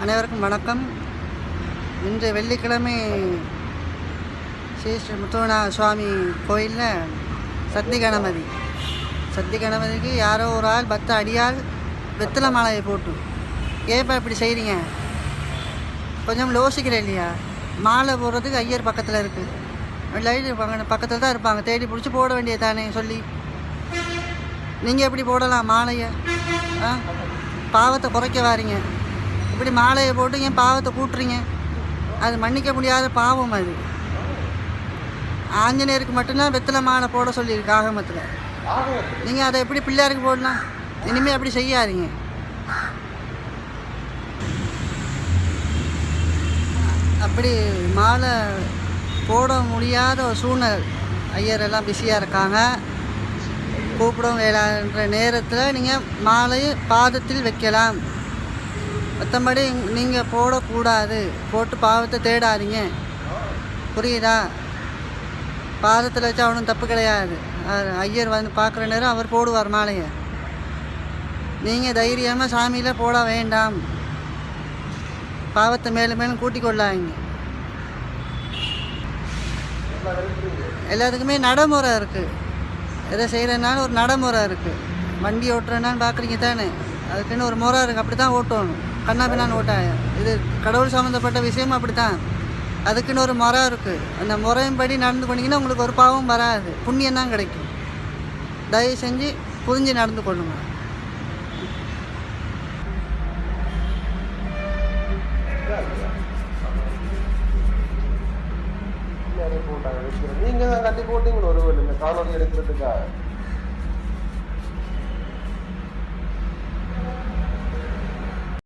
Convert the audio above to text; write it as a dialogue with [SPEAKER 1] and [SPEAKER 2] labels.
[SPEAKER 1] அனைவருக்கும் வணக்கம். இன்று வெள்ளிக்கிழமை ஸ்ரீ ஸ்ரீ முத்துவனா சுவாமி கோயிலில் சத்தி கணபதி சத்தி கணபதிக்கு யாரோ ஒரு ஆள் பத்து அடியால் வெத்தலை மாலையை போட்டு. ஏப்பா இப்படி செய்கிறீங்க கொஞ்சம் யோசிக்கிறேன் இல்லையா? மாலை போடுறதுக்கு ஐயர் பக்கத்தில் இருக்குது லைட் பக்கத்தில் தான் இருப்பாங்க. தேடி பிடிச்சி போட வேண்டியது தானே சொல்லி. நீங்கள் எப்படி போடலாம் மாலையை? ஆ? பாவத்தை குறைக்க வாரீங்க. இப்படி மாலையை போட்டு ஏன் பாவத்தை கூட்டுறீங்க? அது மன்னிக்க முடியாத பாவம் அது. ஆஞ்சநேயருக்கு மட்டும்தான் வெத்தலை மாலை போட சொல்லியிருக்கு ஆகமத்தில். நீங்கள் அதை எப்படி பிள்ளையாருக்கு போடலாம்? இனிமேல் அப்படி செய்யாதீங்க. அப்படி மாலை போட முடியாத ஒரு சூழ்நிலை. ஐயர் எல்லாம் பிஸியாக இருக்காங்க. கூப்பிடவும் வேளான்ற நேரத்தில் நீங்கள் மாலையை பாதத்தில் வைக்கலாம். மற்றபடி நீங்கள் போடக்கூடாது. போட்டு பாவத்தை தேடாதீங்க. புரியுதா? பாதத்தில் வச்சா ஒன்றும் தப்பு கிடையாது. ஐயர் வந்து பார்க்குற நேரம் அவர் போடுவார் மாலையை. நீங்கள் தைரியமாக சாமியில் போட வேண்டாம். பாவத்தை மேலும் மேலும் கூட்டிக் கொள்ளாங்க எல்லாத்துக்குமே நடைமுறை இருக்குது எதை செய்கிறதுனால ஒரு நடைமுறை இருக்குது வண்டி ஓட்டுறேன்னான்னு பார்க்குறீங்க தானே. அதுக்குன்னு ஒரு முறை இருக்குது அப்படி தான் ஓட்டணும். கண்ணா பின்னான்னு இது கடவுள் சம்மந்தப்பட்ட விஷயமும் அப்படி தான் அதுக்குன்னு ஒரு முறை இருக்குது அந்த முறையின்படி நடந்து போனீங்கன்னா உங்களுக்கு ஒரு பாவம் வராது. புண்ணியம் தான் கிடைக்கும். தயவு செஞ்சு புரிஞ்சு நடந்து கொள்ளுங்க.
[SPEAKER 2] நீங்க தான் கட்டி போட்டீங்களோ ஒரு இந்த காணொலி எடுக்கிறதுக்காக.